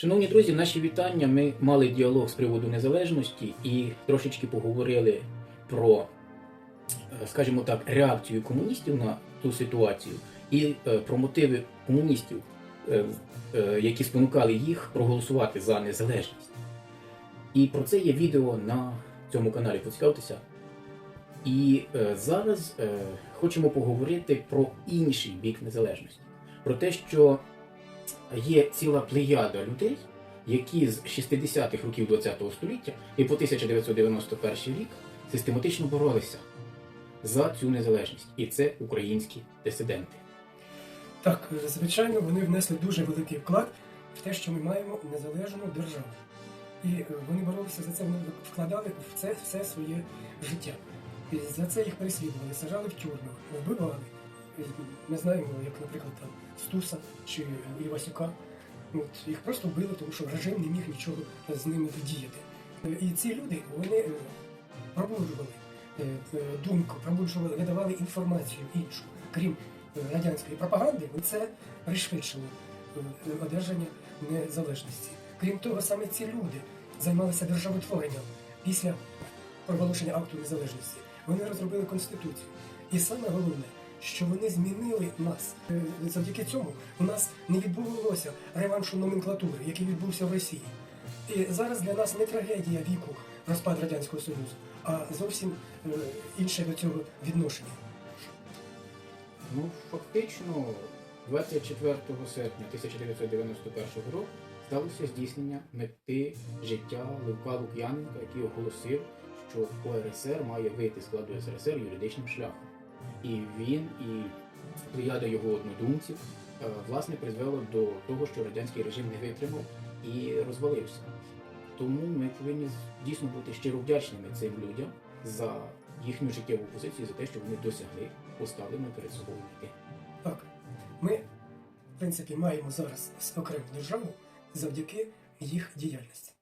Шановні друзі, наші вітання. Ми мали діалог з приводу незалежності і трошечки поговорили про, е, скажімо так, реакцію комуністів на ту ситуацію і е, про мотиви комуністів, е, які спонукали їх проголосувати за незалежність. І про це є відео на цьому каналі. Поцікавтеся. І зараз хочемо поговорити про інший бік незалежності, про те, що є ціла плеяда людей, які з 60-х років ХХ століття і по 1991 рік систематично боролися за цю незалежність. І це українські дисиденти. Так, звичайно, вони внесли дуже великий вклад в те, що ми маємо незалежну державу. І вони боролися за це, вони вкладали в це все своє життя. І за це їх переслідували, сажали в тюрмах, вбивали. Ми знаємо, як, наприклад, там Стуса чи Івасюка. От, їх просто вбили, тому що режим не міг нічого з ними вдіяти. Е, І ці люди вони е, пробуджували е, е, думку, пробуджували, видавали інформацію іншу, крім радянської пропаганди, це пришвидшило одержання незалежності. Крім того, саме ці люди займалися державотворенням після проголошення акту незалежності. Вони розробили конституцію. І саме головне, що вони змінили нас. Е, Завдяки цьому у нас не відбувалося реваншу номенклатури, який відбувся в Росії. І зараз для нас не трагедія віку розпад Радянського Союзу, а зовсім е, інше до цього відношення. Ну, фактично, 24 серпня 1991 року сталося здійснення мети життя Левка Лук'яненка, який оголосив, що УРСР має вийти з складу СРСР юридичним шляхом. І він і плеяда його однодумців е, власне призвело до того, що радянський режим не витримав і розвалився. Тому ми повинні дійсно бути щиро вдячними цим людям за їхню життєву позицію, за те, що вони досягли поставленої перед собою мети. Так, ми, в принципі, маємо зараз окрему державу завдяки їх діяльності.